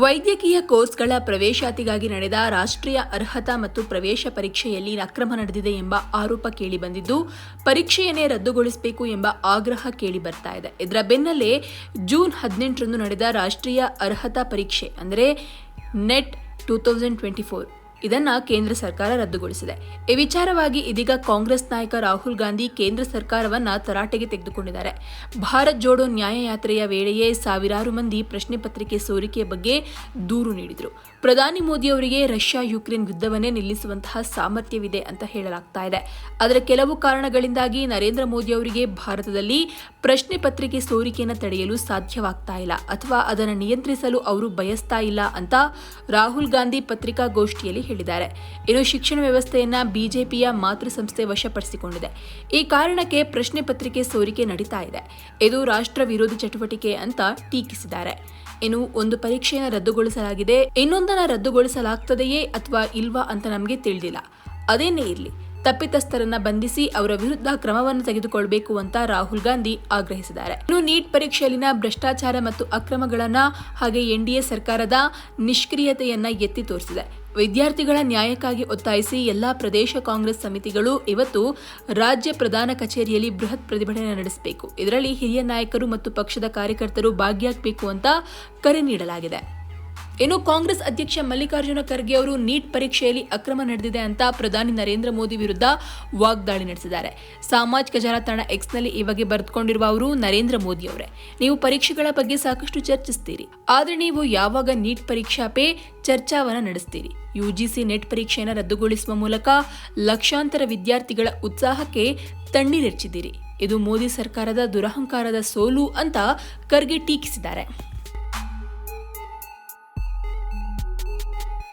ವೈದ್ಯಕೀಯ ಕೋರ್ಸ್ಗಳ ಪ್ರವೇಶಾತಿಗಾಗಿ ನಡೆದ ರಾಷ್ಟ್ರೀಯ ಅರ್ಹತಾ ಮತ್ತು ಪ್ರವೇಶ ಪರೀಕ್ಷೆಯಲ್ಲಿ ಅಕ್ರಮ ನಡೆದಿದೆ ಎಂಬ ಆರೋಪ ಕೇಳಿಬಂದಿದ್ದು, ಪರೀಕ್ಷೆಯನ್ನೇ ರದ್ದುಗೊಳಿಸಬೇಕು ಎಂಬ ಆಗ್ರಹ ಕೇಳಿ ಬರ್ತಾ ಇದೆ. ಇದರ ಬೆನ್ನಲ್ಲೇ ಜೂನ್ ಹದಿನೆಂಟರಂದು ನಡೆದ ರಾಷ್ಟ್ರೀಯ ಅರ್ಹತಾ ಪರೀಕ್ಷೆ, ಅಂದರೆ NET two thousand twenty four ಇದನ್ನ ಕೇಂದ್ರ ಸರ್ಕಾರ ರದ್ದುಗೊಳಿಸಿದೆ. ಈ ವಿಚಾರವಾಗಿ ಇದೀಗ ಕಾಂಗ್ರೆಸ್ ನಾಯಕ ರಾಹುಲ್ ಗಾಂಧಿ ಕೇಂದ್ರ ಸರ್ಕಾರವನ್ನ ತರಾಟೆಗೆ ತೆಗೆದುಕೊಂಡಿದ್ದಾರೆ. ಭಾರತ್ ಜೋಡೋ ನ್ಯಾಯಯಾತ್ರೆಯ ವೇಳೆಯೇ ಸಾವಿರಾರು ಮಂದಿ ಪ್ರಶ್ನೆ ಪತ್ರಿಕೆ ಸೋರಿಕೆ ಬಗ್ಗೆ ದೂರು ನೀಡಿದರು. ಪ್ರಧಾನಿ ಮೋದಿ ಅವರಿಗೆ ರಷ್ಯಾ ಯುಕ್ರೇನ್ ಯುದ್ಧವನ್ನೇ ನಿಲ್ಲಿಸುವಂತಹ ಸಾಮರ್ಥ್ಯವಿದೆ ಅಂತ ಹೇಳಲಾಗ್ತಾ ಇದೆ. ಆದರೆ ಕೆಲವು ಕಾರಣಗಳಿಂದಾಗಿ ನರೇಂದ್ರ ಮೋದಿ ಅವರಿಗೆ ಭಾರತದಲ್ಲಿ ಪ್ರಶ್ನೆ ಪತ್ರಿಕೆ ಸೋರಿಕೆಯನ್ನು ತಡೆಯಲು ಸಾಧ್ಯವಾಗ್ತಾ ಇಲ್ಲ ಅಥವಾ ಅದನ್ನು ನಿಯಂತ್ರಿಸಲು ಅವರು ಬಯಸ್ತಾ ಇಲ್ಲ ಅಂತ ರಾಹುಲ್ ಗಾಂಧಿ ಪತ್ರಿಕಾಗೋಷ್ಠಿಯಲ್ಲಿ ಹೇಳಿದ್ದಾರೆ. ಇನ್ನು ಶಿಕ್ಷಣ ವ್ಯವಸ್ಥೆಯನ್ನ ಬಿಜೆಪಿಯ ಮಾತೃ ಸಂಸ್ಥೆ ವಶಪಡಿಸಿಕೊಂಡಿದೆ. ಈ ಕಾರಣಕ್ಕೆ ಪ್ರಶ್ನೆ ಪತ್ರಿಕೆ ಸೋರಿಕೆ ನಡೀತಾ ಇದೆ. ಇದು ರಾಷ್ಟ್ರ ವಿರೋಧಿ ಚಟುವಟಿಕೆ ಅಂತ ಟೀಕಿಸಿದ್ದಾರೆ. ಇನ್ನು ಒಂದು ಪರೀಕ್ಷೆಯನ್ನು ರದ್ದುಗೊಳಿಸಲಾಗಿದೆ. ಇನ್ನೊಂದನ್ನು ರದ್ದುಗೊಳಿಸಲಾಗ್ತದೆಯೇ ಅಥವಾ ಇಲ್ವಾ ಅಂತ ನಮಗೆ ತಿಳಿದಿಲ್ಲ. ಅದೇನೇ ಇರಲಿ. ತಪ್ಪಿತಸ್ಥರನ್ನ ಬಂಧಿಸಿ ಅವರ ವಿರುದ್ಧ ಕ್ರಮವನ್ನು ತೆಗೆದುಕೊಳ್ಬೇಕು ಅಂತ ರಾಹುಲ್ ಗಾಂಧಿ ಆಗ್ರಹಿಸಿದ್ದಾರೆ. ಇನ್ನು ನೀಟ್ ಪರೀಕ್ಷೆಯಲ್ಲಿನ ಭ್ರಷ್ಟಾಚಾರ ಮತ್ತು ಅಕ್ರಮಗಳನ್ನ ಹಾಗೆ ಎನ್ಡಿಎ ಸರ್ಕಾರದ ನಿಷ್ಕ್ರಿಯತೆಯನ್ನ ಎತ್ತಿ ತೋರಿಸಿದೆ. ವಿದ್ಯಾರ್ಥಿಗಳ ನ್ಯಾಯಕ್ಕಾಗಿ ಒತ್ತಾಯಿಸಿ ಎಲ್ಲಾ ಪ್ರದೇಶ ಕಾಂಗ್ರೆಸ್ ಸಮಿತಿಗಳು ಇವತ್ತು ರಾಜ್ಯ ಪ್ರಧಾನ ಕಚೇರಿಯಲ್ಲಿ ಬೃಹತ್ ಪ್ರತಿಭಟನೆ ನಡೆಸಬೇಕು. ಇದರಲ್ಲಿ ಹಿರಿಯ ನಾಯಕರು ಮತ್ತು ಪಕ್ಷದ ಕಾರ್ಯಕರ್ತರು ಭಾಗಿಯಾಗಬೇಕು ಅಂತ ಕರೆ ನೀಡಲಾಗಿದೆ. ಇನ್ನು ಕಾಂಗ್ರೆಸ್ ಅಧ್ಯಕ್ಷ ಮಲ್ಲಿಕಾರ್ಜುನ ಖರ್ಗೆ ಅವರು ನೀಟ್ ಪರೀಕ್ಷೆಯಲ್ಲಿ ಅಕ್ರಮ ನಡೆದಿದೆ ಅಂತ ಪ್ರಧಾನಿ ನರೇಂದ್ರ ಮೋದಿ ವಿರುದ್ಧ ವಾಗ್ದಾಳಿ ನಡೆಸಿದ್ದಾರೆ. ಸಾಮಾಜಿಕ ಜಾಲತಾಣ ಎಕ್ಸ್ನಲ್ಲಿ ಈ ಬಗ್ಗೆ ಬರೆದುಕೊಂಡಿರುವ ಅವರು ನರೇಂದ್ರ ಮೋದಿ ಅವರೇ. ನೀವು ಪರೀಕ್ಷೆಗಳ ಬಗ್ಗೆ ಸಾಕಷ್ಟು ಚರ್ಚಿಸ್ತೀರಿ. ಆದರೆ ನೀವು ಯಾವಾಗ ನೀಟ್ ಪರೀಕ್ಷಾ ಪೇ ಚರ್ಚಾವನ್ನ ನಡೆಸ್ತೀರಿ. ಯುಜಿಸಿ ನೆಟ್ ಪರೀಕ್ಷೆಯನ್ನು ರದ್ದುಗೊಳಿಸುವ ಮೂಲಕ ಲಕ್ಷಾಂತರ ವಿದ್ಯಾರ್ಥಿಗಳ ಉತ್ಸಾಹಕ್ಕೆ ತಣ್ಣೀರೆಚ್ಚಿದ್ದೀರಿ ಇದು ಮೋದಿ ಸರ್ಕಾರದ ದುರಹಂಕಾರದ ಸೋಲು ಅಂತ ಖರ್ಗೆ ಟೀಕಿಸಿದ್ದಾರೆ.